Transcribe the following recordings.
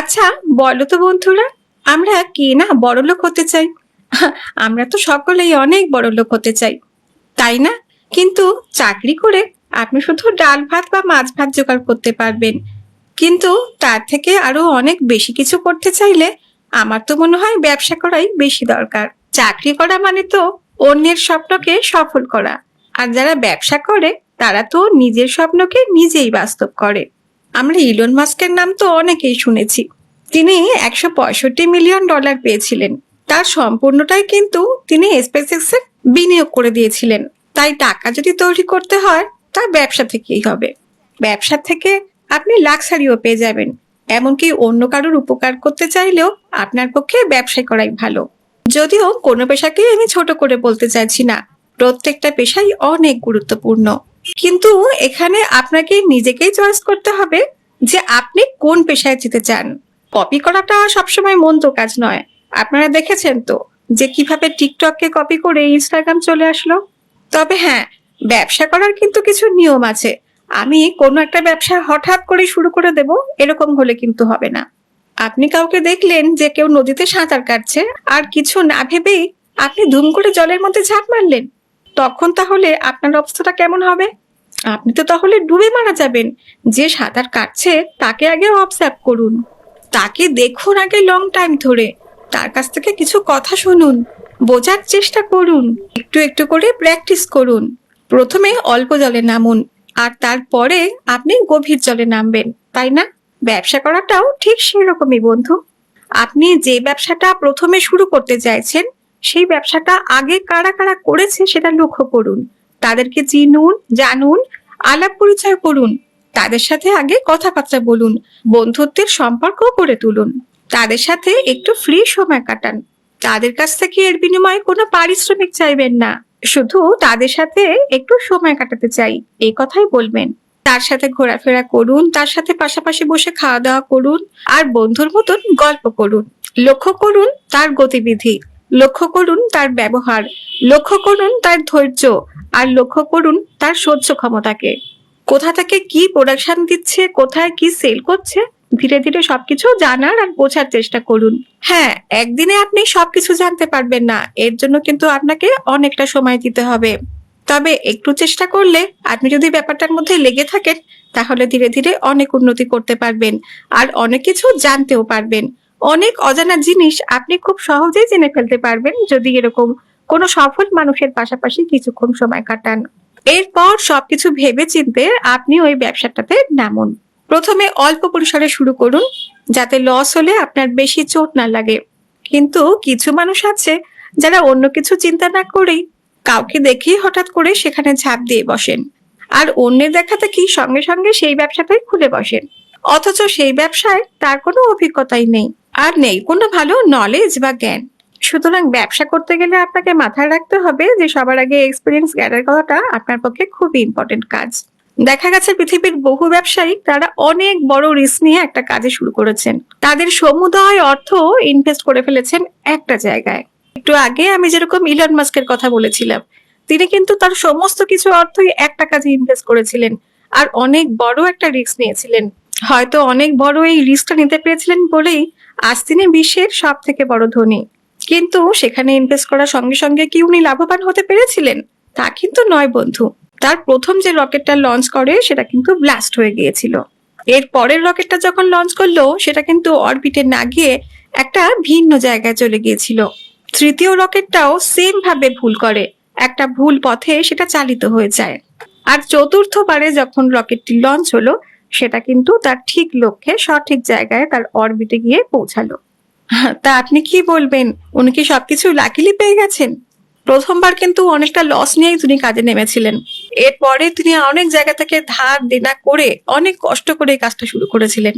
আচ্ছা বলো তো বন্ধুরা, আমরা কে না বড়লোক হতে চাই? আমরা তো সকলেই অনেক বড়লোক হতে চাই, তাই না? কিন্তু চাকরি করে আপনি শুধু ডাল ভাত বা মাছ ভাত জোগাড় করতে পারবেন। কিন্তু তার থেকে আরও অনেক বেশি কিছু করতে চাইলে আমার তো মনে হয় ব্যবসা করাই বেশি দরকার। চাকরি করা মানে তো অন্যের স্বপ্নকে সফল করা। আর যারা ব্যবসা করে, তারা তো নিজের স্বপ্নকে নিজেই বাস্তব করে। আমরা ইলন মাস্কের নাম তো অনেকেই শুনেছি। তিনি একশো পঁয়ষট্টি মিলিয়ন ডলার পেয়েছিলেন। তার সম্পূর্ণটাই কিন্তু তিনি স্পেসএক্সে বিনিয়োগ করে দিয়েছিলেন। তাই টাকা যদি তৈরি করতে হয় তা ব্যবসা থেকেই হবে। ব্যবসা থেকে আপনি লাক্সারিও পেয়ে যাবেন। এমনকি অন্য কারোর উপকার করতে চাইলেও আপনার পক্ষে ব্যবসায় করাই ভালো। যদিও কোনো পেশাকে আমি ছোট করে বলতে চাইছি না। প্রত্যেকটা পেশাই অনেক গুরুত্বপূর্ণ। কিন্তু এখানে আপনাকে নিজেকেই চয়েস করতে হবে যে আপনি কোন পেশায় যেতে চান। কপি করাটা সবসময় মন্দ কাজ নয়। আপনারা দেখেছেন তো যে কীভাবে টিকটককে কপি করে ইনস্টাগ্রাম চলে আসলো? তবে হ্যাঁ ব্যবসা করার কিন্তু কিছু নিয়ম আছে। আমি কোনো একটা ব্যবসা হঠাৎ করে শুরু করে দেব, এরকম হলে কিন্তু হবে না। আপনি কাউকে দেখলেন যে কেউ নদীতে সাঁতার কাটছে, আর কিছু না ভেবেই আপনি ধুম করে জলের মধ্যে ঝাঁপ মারলেন। তখন তাহলে আপনার অবস্থাটা কেমন হবে? আপনি তো তাহলে ডুবে মারা যাবেন। যে সাঁতার কাটছে, তাকে আগে অবজার্ভ করুন। তাকে দেখুন আগে লং টাইম ধরে। তার কাছ থেকে কিছু কথা শুনুন। বোঝার চেষ্টা করুন। একটু একটু করে প্র্যাকটিস করুন। প্রথমে অল্প জলে নামুন, আর তারপরে আপনি গভীর জলে নামবেন, তাই না? ব্যবসা করাটাও ঠিক সেরকমই, বন্ধু। আপনি যে ব্যবসাটা প্রথমে শুরু করতে চাইছেন সেই ব্যবসাটা আগে কারা কারা করেছে সেটা লক্ষ্য করুন। তাদেরকে চিনুন, জানুন, আলাপ পরিচয় করুন। তাদের সাথে আগে কথাবার্তা বলুন, বন্ধুত্বের সম্পর্ক করে তুলুন। তাদের সাথে একটু ফ্রি সময় কাটান। তাদের কাছ থেকে এর বিনিময়ে কোনো পারিশ্রমিক চাইবেন না। শুধু তাদের সাথে একটু সময় কাটাতে চাই, এই কথাই বলবেন। তার সাথে ঘোরাফেরা করুন, তার সাথে পাশাপাশি বসে খাওয়া দাওয়া করুন, আর বন্ধুর মতন গল্প করুন। লক্ষ্য করুন তার গতিবিধি। লক্ষ্য করুন তার ব্যবহার, লক্ষ্য করুন তার ধৈর্য, আর লক্ষ্য করুন তার সহ্য ক্ষমতাকে। কোথা থেকে কি প্রোডাকশন দিচ্ছে, কোথায় কি সেল করছে, ধীরে ধীরে সবকিছু জানার আর বোঝার চেষ্টা করুন। হ্যাঁ একদিনে আপনি সবকিছু জানতে পারবেন না, এর জন্য কিন্তু আপনাকে অনেকটা সময় দিতে হবে। তবে একটু চেষ্টা করলে আপনি যদি ব্যাপারটার মধ্যে লেগে থাকেন, তাহলে ধীরে ধীরে অনেক উন্নতি করতে পারবেন, আর অনেক কিছু জানতেও পারবেন। অনেক অজানা জিনিস আপনি খুব সহজেই জেনে ফেলতে পারবেন যদি এরকম কোনো সফল মানুষের পাশাপাশি কিছুক্ষণ সময় কাটান। এরপর সবকিছু ভেবে চিনতে আপনি ওই ব্যবসাটাতে নামুন। প্রথমে অল্প পরিসরে শুরু করুন, যাতে লস হলে আপনার বেশি চোট না লাগে। কিন্তু কিছু মানুষ আছে যারা অন্য কিছু চিন্তা না করেই কাউকে দেখেই হঠাৎ করে সেখানে ঝাঁপ দিয়ে বসেন। আর অন্যের দেখাতে কি সঙ্গে সঙ্গে সেই ব্যবসাটাই খুলে বসেন। অথচ সেই ব্যবসায় তার কোনো অভিজ্ঞতাই নেই। আর নেই, কোনো ভালো নলেজ বা জ্ঞান। সুতরাং ব্যবসা করতে গেলে আপনাকে মাথায় রাখতে হবে যে সবার আগে এক্সপিরিয়েন্স জ্ঞানের কথাটা আপনার পক্ষে খুবই ইম্পর্টেন্ট কাজ। দেখা গেছে পৃথিবীর বহু ব্যবসায়ী তারা অনেক বড় রিস্ক নিয়ে একটা কাজে শুরু করেছেন। তাদের সমুদয় অর্থ ইনভেস্ট করে ফেলেছেন একটা জায়গায়। একটু আগে আমি যেরকম ইলন মাস্কের কথা বলেছিলাম, তিনি কিন্তু তার সমস্ত কিছু অর্থই একটা কাজে ইনভেস্ট করেছিলেন আর অনেক বড় একটা রিস্ক নিয়েছিলেন। হয়তো অনেক বড় এই রিস্কটা নিতে পেরেছিলেন বলেই আজ তিনি বিশ্বের সব থেকে বড় ধনী। কিন্তু সেখানে ইনভেস্ট করার সঙ্গে সঙ্গে কি উনি লাভবান হতে পেরেছিলেন? তা কিন্তু নয় বন্ধু। তার প্রথম যে রকেটটা লঞ্চ করে, সেটা কিন্তু ব্লাস্ট হয়ে গিয়েছিল। এর পরের রকেটটা যখন লঞ্চ করল, সেটা কিন্তু অরবিটে না গিয়ে একটা ভিন্ন জায়গায় চলে গিয়েছিল। তৃতীয় রকেটটাও সেম ভাবে ভুল করে। একটা ভুল পথে সেটা চালিত হয়ে যায়। আর চতুর্থবারে যখন রকেটটি লঞ্চ হলো সেটা কিন্তু তার ঠিক লক্ষ্যে, সঠিক জায়গায় তার অরবিটে গিয়ে পৌঁছালো। তা আপনি কি বলবেন? উনি কি সবকিছু লাকিলি পেয়ে গেছেন? প্রথমবার কিন্তু অনেকটা লস নিয়েই তিনি কাজে নেমেছিলেন। এরপরে তিনি অনেক জায়গা থেকে ধার দেনা করে অনেক কষ্ট করে কাজটা শুরু করেছিলেন।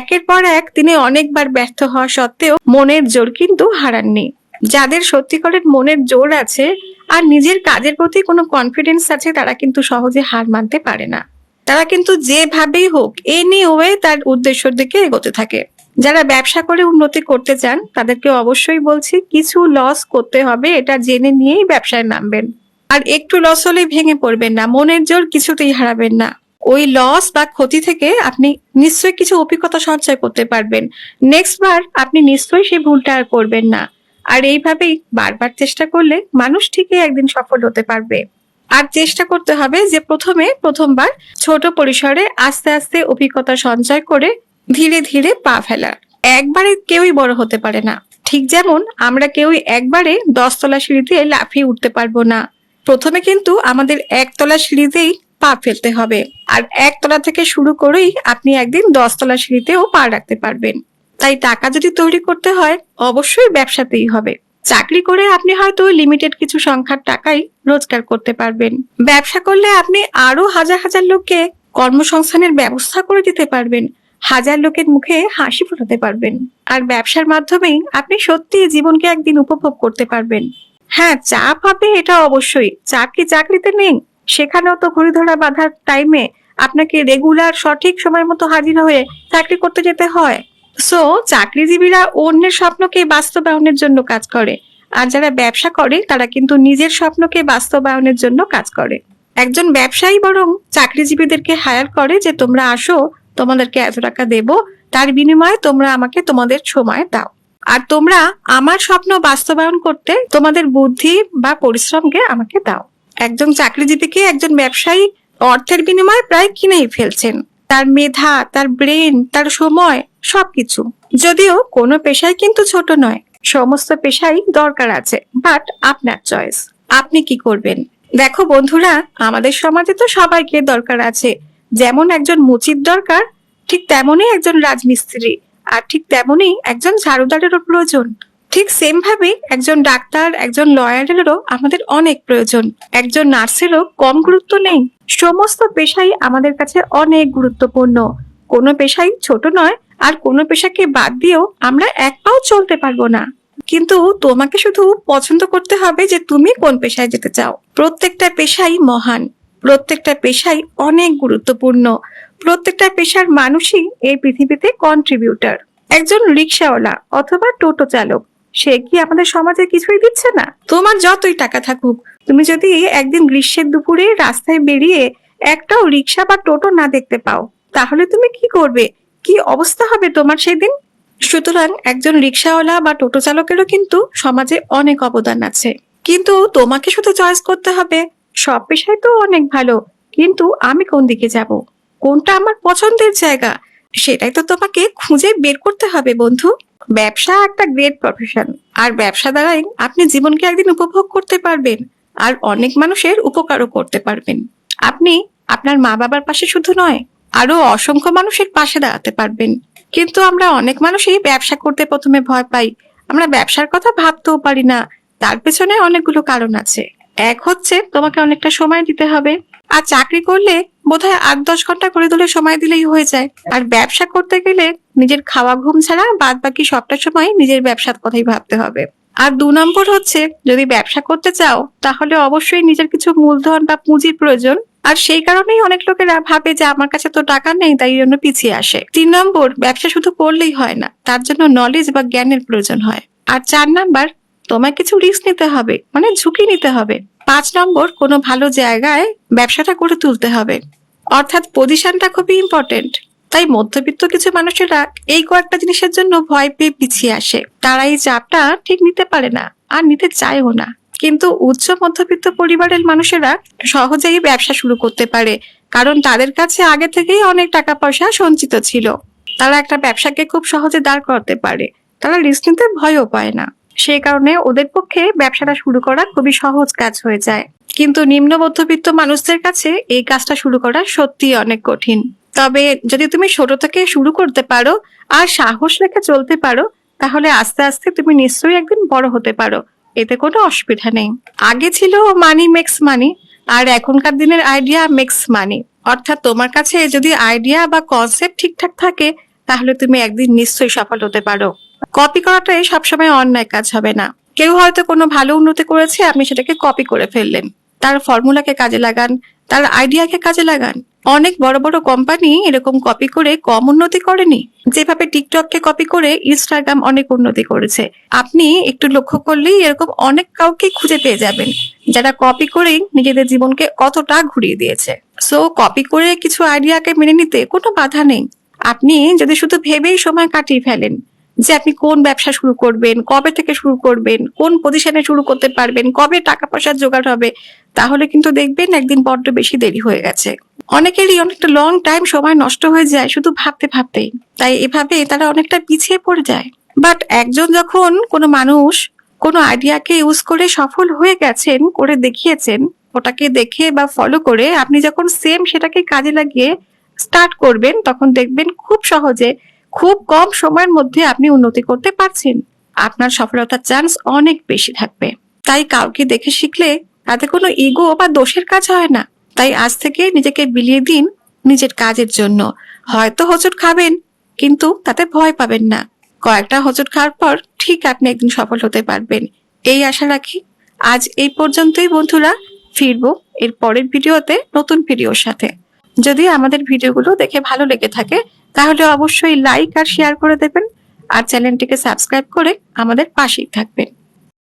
একের পর এক তিনি অনেকবার ব্যর্থ হওয়া সত্ত্বেও মনের জোর কিন্তু হারাননি। যাদের সত্যিকারের মনের জোর আছে আর নিজের কাজের প্রতি কোনো কনফিডেন্স আছে তারা কিন্তু সহজে হার মানতে পারে না। তারা কিন্তু যেভাবেই হোক এনি ওয়ে তার উদ্দেশ্যের দিকে এগোতে থাকে। যারা ব্যবসা করে উন্নতি করতে চান, তাদেরকে অবশ্যই বলছি কিছু লস করতে হবে, এটা জেনে নিয়েই ব্যবসায় নামবেন। আর একটু লস হলেই ভেঙে পড়বেন না, মনের জোর কিছুতেই হারাবেন না। ওই লস বা ক্ষতি থেকে আপনি নিশ্চয়ই কিছু অভিজ্ঞতা সঞ্চয় করতে পারবেন। নেক্সট বার আপনি নিশ্চয়ই সেই ভুলটা আর করবেন না। আর এইভাবেই বারবার চেষ্টা করলে মানুষ ঠিকই একদিন সফল হতে পারবে। আর চেষ্টা করতে হবে যে প্রথমে প্রথমবার ছোট পরিসরে আস্তে আস্তে অভিজ্ঞতা সঞ্চয় করে ধীরে ধীরে পা ফেলা একবারে কেউই বড় হতে পারে না। ঠিক যেমন আমরা কেউই একবারে দশতলা সিঁড়িতে লাফিয়ে উঠতে পারব না। প্রথমে কিন্তু আমাদের একতলা সিঁড়িতেই পা ফেলতে হবে। আর একতলা থেকে শুরু করেই আপনি একদিন দশতলা সিঁড়িতেও পা রাখতে পারবেন। তাই টাকা যদি তৈরি করতে হয়, অবশ্যই ব্যবসাতেই হবে। চাকরি করে আপনি হয়তো লিমিটেড কিছু সংখ্যার টাকাই রোজগার করতে পারবেন। ব্যবসা করলে আপনি আরও হাজার হাজার লোককে কর্মসংস্থানের ব্যবস্থা করে দিতে পারবেন। হাজার লোকের মুখে হাসি ফোটাতে পারবেন। আর ব্যবসার মাধ্যমেই আপনি সত্যি জীবনকে একদিন উপভোগ করতে পারবেন। হ্যাঁ চাপ হবে এটা অবশ্যই। চাপ কি চাকরিতে নেই? সেখানেও তো ঘড়ি ধরা বাঁধার টাইমে আপনাকে রেগুলার সঠিক সময় মতো হাজির হয়ে চাকরি করতে যেতে হয়। সো চাকরিজীবীরা অন্যের স্বপ্নকে বাস্তবায়নের জন্য কাজ করে। আর যারা ব্যবসা করে, তারা কিন্তু নিজের স্বপ্নকে বাস্তবায়নের জন্য কাজ করে। একজন ব্যবসায়ী বরং চাকরিজীবীদেরকে হায়ার করে যে, তোমরা আসো, তোমাদেরকে এত টাকা দেব, তার বিনিময়ে তোমরা আমাকে তোমাদের সময় দাও। আর তোমরা আমার স্বপ্ন বাস্তবায়ন করতে তোমাদের বুদ্ধি বা পরিশ্রমকে আমাকে দাও। একজন চাকরিজীবীকে একজন ব্যবসায়ী অর্থের বিনিময়ে প্রায় কিনেই ফেলছেন। তার মেধা, তার ব্রেন, তার সময় সবকিছু। যদিও কোনো পেশাই কিন্তু ছোট নয়, সমস্ত পেশাই দরকার আছে বাট আপনার চয়েস আপনি কি করবেন? দেখো বন্ধুরা, আমাদের সমাজে তো সবাইকে দরকার আছে। যেমন একজন মুচির দরকার, ঠিক তেমনই একজন রাজমিস্ত্রি, আর ঠিক তেমনই একজন ঝাড়ুদারেরও প্রয়োজন। ঠিক সেম ভাবে একজন ডাক্তার, একজন লয়ারেরও আমাদের অনেক প্রয়োজন। একজন নার্সেরও কম গুরুত্ব নেই। সমস্ত পেশাই আমাদের কাছে অনেক গুরুত্বপূর্ণ। কোনো পেশাই ছোট নয় আর কোনো পেশাকে বাদ দিয়েও আমরা এক পাও চলতে পারব না। কিন্তু তোমাকে শুধু পছন্দ করতে হবে যে তুমি কোন পেশায় যেতে চাও। প্রত্যেকটা পেশাই মহান, প্রত্যেকটা পেশাই অনেক গুরুত্বপূর্ণ, প্রত্যেকটা পেশার মানুষই এই পৃথিবীতে কন্ট্রিবিউটার একজন রিক্সাওয়ালা অথবা টোটো চালক, সে কি আমাদের সমাজে কিছুই দিচ্ছে না? তোমার যতই টাকা থাকুক, তুমি যদি একদিন গ্রীষ্মের দুপুরে রাস্তায় বেরিয়ে একটাও রিক্সা বা টোটো না দেখতে পাও, তাহলে তুমি কি করবে? কি অবস্থা হবে তোমার সেদিন? সুতরাং একজন রিক্সাওয়ালা বা টোটো চালকেরও কিন্তু সমাজে অনেক অবদান আছে। কিন্তু তোমাকে শুধু চয়েস করতে হবে। সব পেশাই তো অনেক ভালো। কিন্তু আমি কোন দিকে যাব? কোনটা আমার পছন্দের জায়গা? সেটাই তো তোমাকে খুঁজে বের করতে হবে, বন্ধু। ব্যবসা একটা গ্রেট প্রফেশন আর ব্যবসা দ্বারাই আপনি জীবনকে একদিন উপভোগ করতে পারবেন। আর অনেক মানুষের উপকারও করতে পারবেন। আপনি আপনার মা বাবার পাশে শুধু নয় আরও অসংখ্য মানুষের পাশে দাঁড়াতে পারবেন। কিন্তু আমরা অনেক মানুষই ব্যবসা করতে প্রথমে ভয় পাই। আমরা ব্যবসার কথা ভাবতেও পারি না। তার পেছনে অনেকগুলো কারণ আছে। এক হচ্ছে, তোমাকে অনেকটা সময় দিতে হবে। আর চাকরি করলে বোধহয় আট দশ ঘণ্টা করে দিলে সময় দিলেই হয়ে যায়। আর ব্যবসা করতে গেলে নিজের খাওয়া ঘুম ছাড়া বাদ বাকি সবটা সময় নিজের ব্যবসার কথাই ভাবতে হবে। আর দু নম্বর হচ্ছে, যদি ব্যবসা করতে চাও, তাহলে অবশ্যই নিজের কিছু মূলধন বা পুঁজির প্রয়োজন আর সেই কারণেই অনেক লোকেরা ভাবে যে আমার কাছে তো টাকা নেই, তাই জন্য পিছিয়ে আসে। তিন নম্বর, ব্যবসা শুধু করলেই হয় না, তার জন্য নলেজ বা জ্ঞানের প্রয়োজন হয়। আর চার নাম্বার, তোমায় কিছু রিস্ক নিতে হবে মানে ঝুঁকি নিতে হবে। পাঁচ নম্বর, কোনো ভালো জায়গায় ব্যবসাটা করে তুলতে হবে। অর্থাৎ পজিশনটা খুবই ইম্পর্টেন্ট তাই মধ্যবিত্ত কিছু মানুষেরা এই কয়েকটা জিনিসের জন্য ভয় পেয়ে পিছিয়ে আসে। তারা এই চাপটা ঠিক নিতে পারে না, আর নিতে চায়ও না। কিন্তু উচ্চ মধ্যবিত্ত পরিবারের মানুষেরা সহজেই ব্যবসা শুরু করতে পারে। কারণ তাদের কাছে আগে থেকেই অনেক টাকা পয়সা সঞ্চিত ছিল। তারা একটা ব্যবসাকে খুব সহজে দাঁড় করাতে পারে। তারা রিস্ক নিতে ভয়ও পায় না। সেই কারণে ওদের পক্ষে ব্যবসাটা শুরু করা খুবই সহজ কাজ হয়ে যায়। কিন্তু নিম্ন মধ্যবিত্ত মানুষদের কাছে এই কাজটা শুরু করা সত্যিই অনেক কঠিন। তবে যদি তুমি ছোট থেকে শুরু করতে পারো আর সাহস রেখে চলতে পারো, তাহলে আস্তে আস্তে তুমি নিশ্চয়ই একদিন বড় হতে পারো। এতে কোনো অসুবিধা নেই। আগে ছিল মানি মেক্স মানি আর এখনকার দিনের আইডিয়া মেক্স মানি অর্থাৎ তোমার কাছে যদি আইডিয়া বা কনসেপ্ট ঠিকঠাক থাকে, তাহলে তুমি একদিন নিশ্চয়ই সফল হতে পারো। কপি করাটাই সবসময় অন্যায় কাজ হবে না। কেউ হয়তো কোনো ভালো উন্নতি করেছে, আপনি সেটাকে কপি করে ফেললেন। তার ফর্মুলাকে কাজে লাগান তার আইডিয়াকে কাজে লাগান। অনেক বড় বড় কোম্পানি এরকম কপি করে কম উন্নতি করেনি। যেভাবে টিকটককে কপি করে ইনস্টাগ্রাম অনেক উন্নতি করেছে। আপনি একটু লক্ষ্য করলেই এরকম অনেক কাউকে খুঁজে পেয়ে যাবেন, যারা কপি করেই নিজেদের জীবনকে কতটা ঘুরিয়ে দিয়েছে। সো কপি করে কিছু আইডিয়াকে মেনে নিতে কোনো বাধা নেই। আপনি যদি শুধু ভেবেই সময় কাটিয়ে ফেলেন যে আপনি কোন ব্যবসা শুরু করবেন, কবে থেকে শুরু করবেন, কোন পজিশনে শুরু করতে পারবেন, কবে টাকা পয়সার জোগাড় হবে, তাহলে কিন্তু দেখবেন একদিন বড্ড বেশি দেরি হয়ে গেছে। অনেকেরই অনেকটা লং টাইম সময় নষ্ট হয়ে যায় শুধু ভাবতে ভাবতেই। তাই এভাবে তারা অনেকটা পিছিয়ে পড়ে যায়। বাট একজন যখন কোনো মানুষ কোনো আইডিয়াকে ইউজ করে সফল হয়ে গেছেন, করে দেখিয়েছেন, ওটাকে দেখে বা ফলো করে আপনি যখন সেম সেটাকে কাজে লাগিয়ে স্টার্ট করবেন, তখন দেখবেন খুব সহজে খুব কম সময়ের মধ্যে আপনি উন্নতি করতে পারছেন। আপনার সফলতার চান্স অনেক বেশি থাকবে। তাই কাউকে দেখে শিখলে তাতে কোনো ইগো বা দোষের কাজ হয় না। তাই আজ থেকে নিজেকে বিলিয়ে দিন নিজের কাজের জন্য। হয়তো হোঁচট খাবেন, কিন্তু তাতে ভয় পাবেন না। কয়েকটা হোঁচট খাওয়ার পর ঠিক আপনি একদিন সফল হতে পারবেন। এই আশা রাখি আজ এই পর্যন্তই বন্ধুরা। ফিরবো এর পরের ভিডিওতে নতুন ভিডিওর সাথে। যদি আমাদের ভিডিওগুলো দেখে ভালো লেগে থাকে তাহলে অবশ্যই লাইক আর শেয়ার করে দেবেন। আর চ্যানেলটিকে সাবস্ক্রাইব করে আমাদের পাশেই থাকবেন।